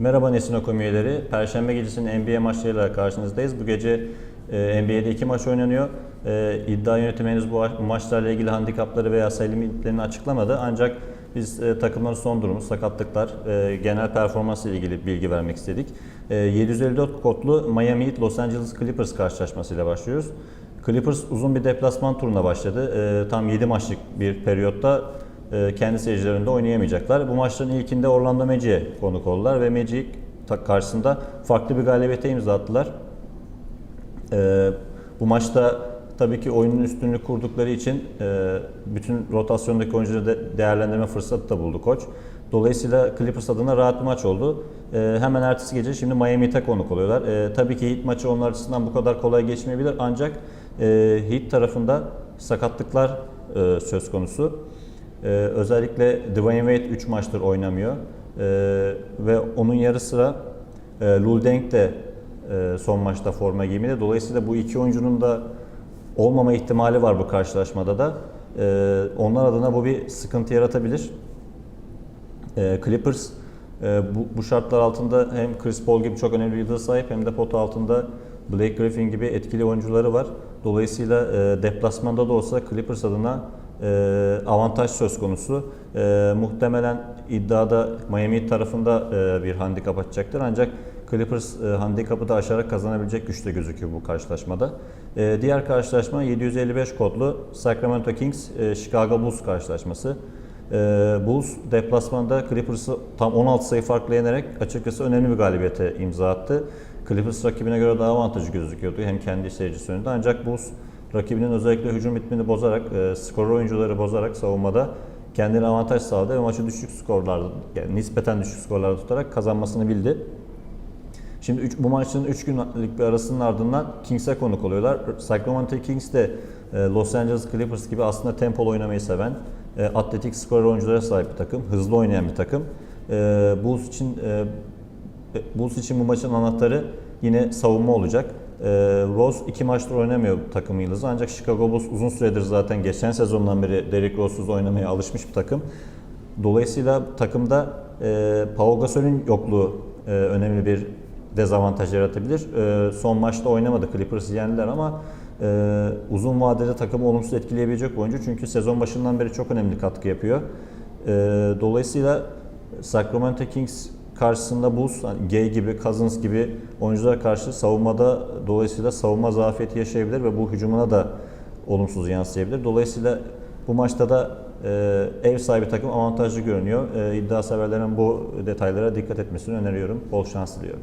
Merhaba Nesin.com üyeleri. Perşembe gecesinin NBA maçlarıyla karşınızdayız. Bu gece e, NBA'de iki maç oynanıyor. E, iddia yönetimi henüz bu maçlarla ilgili handikapları veya sayı limitlerini açıklamadı. Ancak biz e, takımların son durumu, sakatlıklar, e, genel performansla ilgili bilgi vermek istedik. E, 754 kodlu Miami Heat Los Angeles Clippers karşılaşmasıyla başlıyoruz. Clippers uzun bir deplasman turuna başladı. E, tam 7 maçlık bir periyotta kendi seyircilerinde oynayamayacaklar. Bu maçların ilkinde Orlando Magic'e konuk oldular ve Magic karşısında farklı bir galibiyete imza attılar. E, bu maçta tabii ki oyunun üstünlüğü kurdukları için e, bütün rotasyondaki oyuncuları de değerlendirme fırsatı da buldu koç. Dolayısıyla Clippers adına rahat bir maç oldu. E, hemen ertesi gece şimdi Miami Heat'e konuk oluyorlar. E, tabii ki Heat maçı onlar açısından bu kadar kolay geçmeyebilir ancak e, Heat tarafında sakatlıklar e, söz konusu. Ee, özellikle Dwayne Wade 3 maçtır oynamıyor. Ee, ve onun yarı sıra e, Lul de e, son maçta forma giymedi. Dolayısıyla bu iki oyuncunun da olmama ihtimali var bu karşılaşmada da. Ee, onlar adına bu bir sıkıntı yaratabilir. Ee, Clippers e, bu, bu şartlar altında hem Chris Paul gibi çok önemli bir yıldıza sahip hem de pot altında Blake Griffin gibi etkili oyuncuları var. Dolayısıyla e, deplasmanda da olsa Clippers adına e, avantaj söz konusu. E, muhtemelen iddiada Miami tarafında e, bir handikap açacaktır ancak Clippers e, handikapı da aşarak kazanabilecek güçte gözüküyor bu karşılaşmada. E, diğer karşılaşma 755 kodlu Sacramento Kings e, Chicago Bulls karşılaşması. Ee, Bulls deplasmanda Clippers'ı tam 16 sayı farklı yenerek açıkçası önemli bir galibiyete imza attı. Clippers rakibine göre daha avantajlı gözüküyordu hem kendi seyircisi önünde ancak Bulls rakibinin özellikle hücum ritmini bozarak, e, skor oyuncuları bozarak savunmada kendine avantaj sağladı ve maçı düşük skorlarda, yani nispeten düşük skorlarda tutarak kazanmasını bildi. Şimdi üç, bu maçın 3 günlük bir arasının ardından Kings'e konuk oluyorlar. Sacramento Kings de e, Los Angeles Clippers gibi aslında tempolu oynamayı seven, e, atletik skor oyunculara sahip bir takım, hızlı oynayan bir takım. E, Bulls için e, Bulls için bu maçın anahtarı yine savunma olacak. E, Rose iki maçtır oynamıyor takım yıldızı ancak Chicago Bulls uzun süredir zaten geçen sezondan beri Derrick Rose'suz oynamaya alışmış bir takım. Dolayısıyla takımda e, Pau Gasol'ün yokluğu e, önemli bir dezavantaj yaratabilir. E, son maçta oynamadı. Clippers'ı yendiler ama e, uzun vadede takımı olumsuz etkileyebilecek oyuncu. Çünkü sezon başından beri çok önemli katkı yapıyor. E, dolayısıyla Sacramento Kings karşısında Bulls, hani Gay gibi, Cousins gibi oyunculara karşı savunmada dolayısıyla savunma zafiyeti yaşayabilir ve bu hücumuna da olumsuz yansıyabilir. Dolayısıyla bu maçta da e, ev sahibi takım avantajlı görünüyor. E, iddia severlerin bu detaylara dikkat etmesini öneriyorum. Bol şans diliyorum.